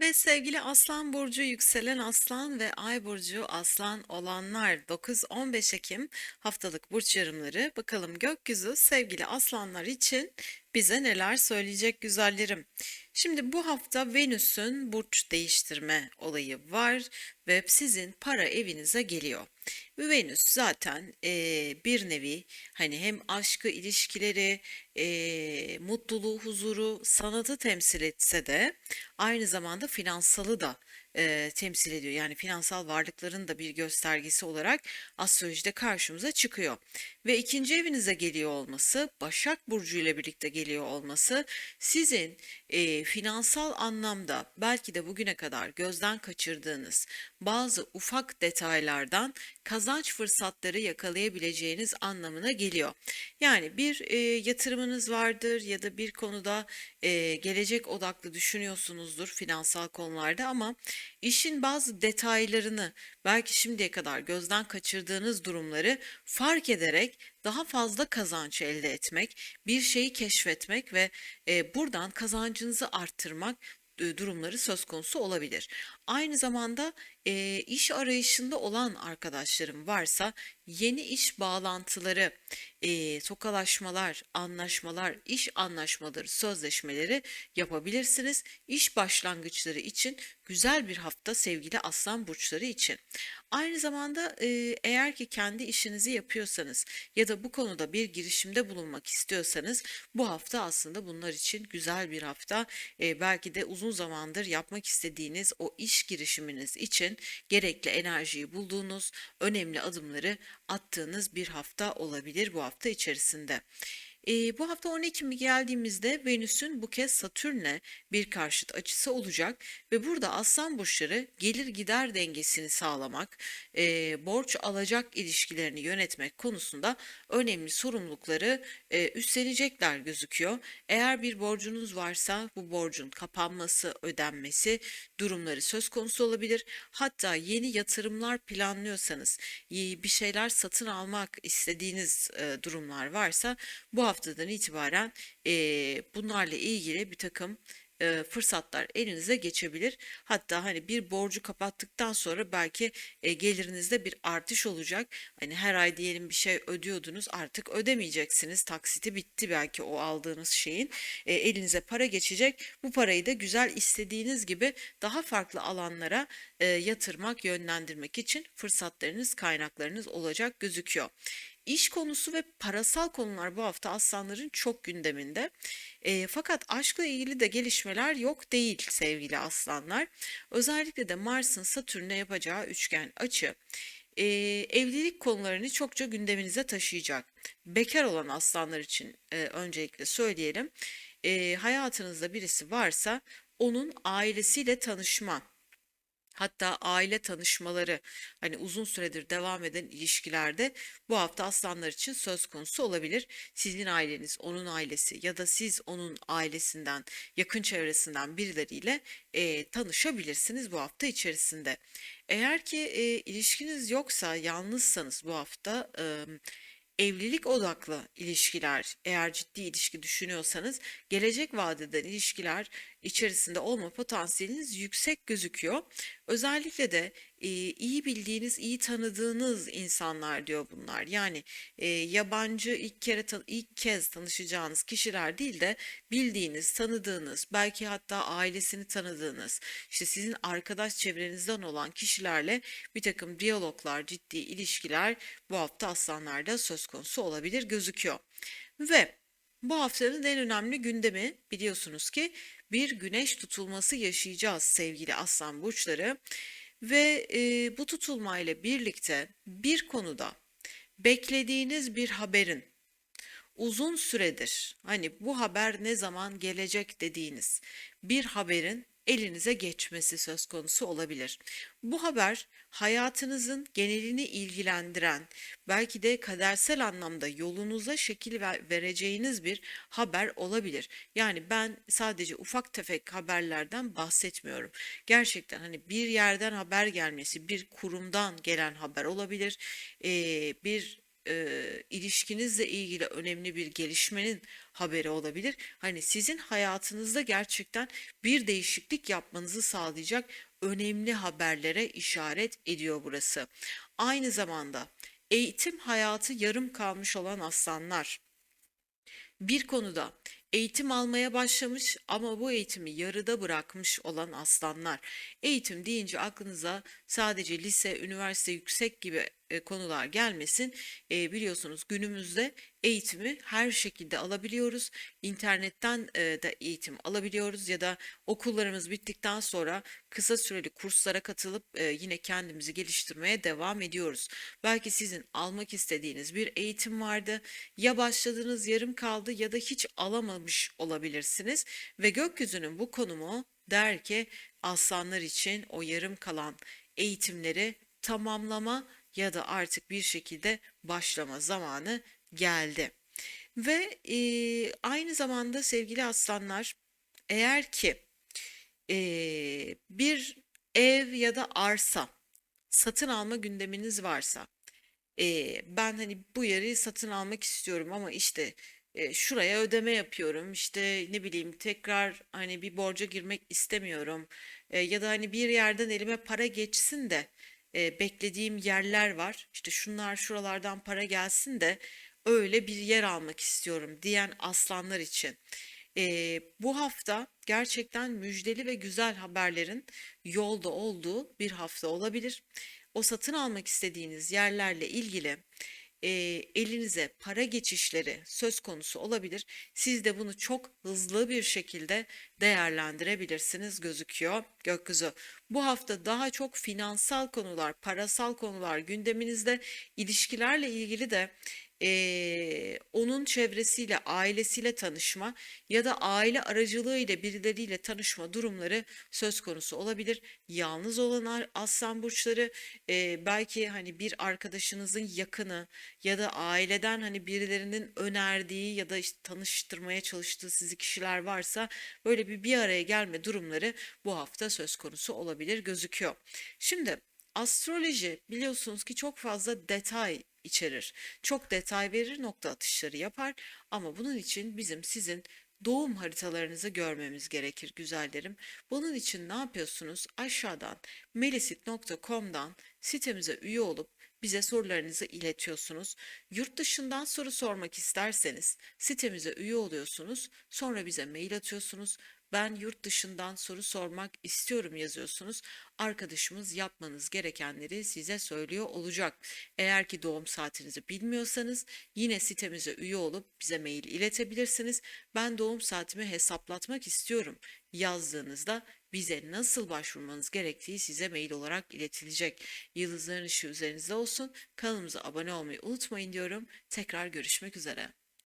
Ve sevgili Aslan burcu, yükselen Aslan ve Ay burcu Aslan olanlar 9-15 Ekim haftalık burç yorumları. Bakalım gökyüzü sevgili Aslanlar için bize neler söyleyecek güzellerim. Şimdi bu hafta Venüs'ün burç değiştirme olayı var ve sizin para evinize geliyor. Ve Venüs zaten eee, bir nevi hani hem aşkı, ilişkileri, eee, mutluluğu, huzuru, sanatı temsil etse de aynı zamanda finansalı da eee, temsil ediyor. Yani finansal varlıkların da bir göstergesi olarak astrolojide karşımıza çıkıyor. Ve ikinci evinize geliyor olması, Başak Burcu ile birlikte geliyor olması sizin eee, finansal anlamda belki de bugüne kadar gözden kaçırdığınız bazı ufak detaylardan kazanç fırsatları yakalayabileceğiniz anlamına geliyor. Yani bir e, yatırımınız vardır ya da bir konuda e, gelecek odaklı düşünüyorsunuzdur finansal konularda ama işin bazı detaylarını belki şimdiye kadar gözden kaçırdığınız durumları fark ederek daha fazla kazanç elde etmek, bir şeyi keşfetmek ve e, buradan kazancınızı arttırmak e, durumları söz konusu olabilir. Aynı zamanda e, iş arayışında olan arkadaşlarım varsa yeni iş bağlantıları, e, tokalaşmalar, anlaşmalar, iş anlaşmaları, sözleşmeleri yapabilirsiniz. İş başlangıçları için güzel bir hafta sevgili aslan burçları için. Aynı zamanda e, eğer ki kendi işinizi yapıyorsanız ya da bu konuda bir girişimde bulunmak istiyorsanız bu hafta aslında bunlar için güzel bir hafta. E, belki de uzun zamandır yapmak istediğiniz o iş girişiminiz için gerekli enerjiyi bulduğunuz, önemli adımları attığınız bir hafta olabilir bu hafta içerisinde. Ee, bu hafta 10 Ekim'e geldiğimizde Venüs'ün bu kez Satürn'le bir karşıt açısı olacak ve burada Aslan burçları gelir gider dengesini sağlamak, e, borç alacak ilişkilerini yönetmek konusunda önemli sorumlulukları e, üstlenecekler gözüküyor. Eğer bir borcunuz varsa bu borcun kapanması, ödenmesi durumları söz konusu olabilir. Hatta yeni yatırımlar planlıyorsanız, bir şeyler satın almak istediğiniz e, durumlar varsa bu haftadan itibaren e, bunlarla ilgili bir takım e, fırsatlar elinize geçebilir. Hatta hani bir borcu kapattıktan sonra belki e, gelirinizde bir artış olacak. Hani her ay diyelim bir şey ödüyordunuz artık ödemeyeceksiniz. Taksiti bitti belki o aldığınız şeyin. E, elinize para geçecek. Bu parayı da güzel istediğiniz gibi daha farklı alanlara e, yatırmak, yönlendirmek için fırsatlarınız, kaynaklarınız olacak gözüküyor. İş konusu ve parasal konular bu hafta aslanların çok gündeminde. E, fakat aşkla ilgili de gelişmeler yok değil sevgili aslanlar. Özellikle de Mars'ın Satürn'e yapacağı üçgen açı e, evlilik konularını çokça gündeminize taşıyacak. Bekar olan aslanlar için e, öncelikle söyleyelim. E, hayatınızda birisi varsa onun ailesiyle tanışma Hatta aile tanışmaları hani uzun süredir devam eden ilişkilerde bu hafta aslanlar için söz konusu olabilir. Sizin aileniz, onun ailesi ya da siz onun ailesinden, yakın çevresinden birileriyle e, tanışabilirsiniz bu hafta içerisinde. Eğer ki e, ilişkiniz yoksa, yalnızsanız bu hafta e, evlilik odaklı ilişkiler, eğer ciddi ilişki düşünüyorsanız gelecek vadeden ilişkiler içerisinde olma potansiyeliniz yüksek gözüküyor. Özellikle de e, iyi bildiğiniz, iyi tanıdığınız insanlar diyor bunlar. Yani e, yabancı ilk kere ilk kez tanışacağınız kişiler değil de bildiğiniz, tanıdığınız, belki hatta ailesini tanıdığınız, işte sizin arkadaş çevrenizden olan kişilerle bir takım diyaloglar, ciddi ilişkiler bu hafta aslanlarda söz konusu olabilir gözüküyor. Ve bu haftanın en önemli gündemi biliyorsunuz ki bir güneş tutulması yaşayacağız sevgili aslan burçları. Ve e, bu tutulmayla birlikte bir konuda beklediğiniz bir haberin uzun süredir hani bu haber ne zaman gelecek dediğiniz bir haberin elinize geçmesi söz konusu olabilir. Bu haber hayatınızın genelini ilgilendiren, belki de kadersel anlamda yolunuza şekil vereceğiniz bir haber olabilir. Yani ben sadece ufak tefek haberlerden bahsetmiyorum. Gerçekten hani bir yerden haber gelmesi, bir kurumdan gelen haber olabilir, bir e, ilişkinizle ilgili önemli bir gelişmenin haberi olabilir. Hani sizin hayatınızda gerçekten bir değişiklik yapmanızı sağlayacak önemli haberlere işaret ediyor burası. Aynı zamanda eğitim hayatı yarım kalmış olan aslanlar bir konuda eğitim almaya başlamış ama bu eğitimi yarıda bırakmış olan aslanlar. Eğitim deyince aklınıza sadece lise, üniversite, yüksek gibi e, konular gelmesin. E, biliyorsunuz günümüzde eğitimi her şekilde alabiliyoruz. İnternetten e, de eğitim alabiliyoruz ya da okullarımız bittikten sonra kısa süreli kurslara katılıp e, yine kendimizi geliştirmeye devam ediyoruz. Belki sizin almak istediğiniz bir eğitim vardı. Ya başladınız yarım kaldı ya da hiç alamamış olabilirsiniz ve gökyüzünün bu konumu der ki aslanlar için o yarım kalan eğitimleri tamamlama ya da artık bir şekilde başlama zamanı geldi. Ve e, aynı zamanda sevgili aslanlar eğer ki e, bir ev ya da arsa satın alma gündeminiz varsa e, ben hani bu yeri satın almak istiyorum ama işte şuraya ödeme yapıyorum işte ne bileyim tekrar hani bir borca girmek istemiyorum ya da hani bir yerden elime para geçsin de beklediğim yerler var işte şunlar şuralardan para gelsin de öyle bir yer almak istiyorum diyen aslanlar için. e, bu hafta gerçekten müjdeli ve güzel haberlerin yolda olduğu bir hafta olabilir. O satın almak istediğiniz yerlerle ilgili e, elinize para geçişleri söz konusu olabilir. Siz de bunu çok hızlı bir şekilde değerlendirebilirsiniz gözüküyor gökyüzü. Bu hafta daha çok finansal konular, parasal konular gündeminizde, ilişkilerle ilgili de eee, onun çevresiyle, ailesiyle tanışma ya da aile aracılığıyla birileriyle tanışma durumları söz konusu olabilir. Yalnız olan aslan burçları eee, belki hani bir arkadaşınızın yakını ya da aileden hani birilerinin önerdiği ya da işte tanıştırmaya çalıştığı sizi kişiler varsa böyle bir bir araya gelme durumları bu hafta söz konusu olabilir gözüküyor. Şimdi astroloji biliyorsunuz ki çok fazla detay içerir. Çok detay verir, nokta atışları yapar ama bunun için bizim sizin doğum haritalarınızı görmemiz gerekir güzellerim. Bunun için ne yapıyorsunuz? Aşağıdan melisit.com'dan sitemize üye olup bize sorularınızı iletiyorsunuz. Yurt dışından soru sormak isterseniz sitemize üye oluyorsunuz. Sonra bize mail atıyorsunuz. Ben yurt dışından soru sormak istiyorum yazıyorsunuz. Arkadaşımız yapmanız gerekenleri size söylüyor olacak. Eğer ki doğum saatinizi bilmiyorsanız yine sitemize üye olup bize mail iletebilirsiniz. Ben doğum saatimi hesaplatmak istiyorum yazdığınızda bize nasıl başvurmanız gerektiği size mail olarak iletilecek. Yıldızların ışığı üzerinizde olsun. Kanalımıza abone olmayı unutmayın diyorum. Tekrar görüşmek üzere.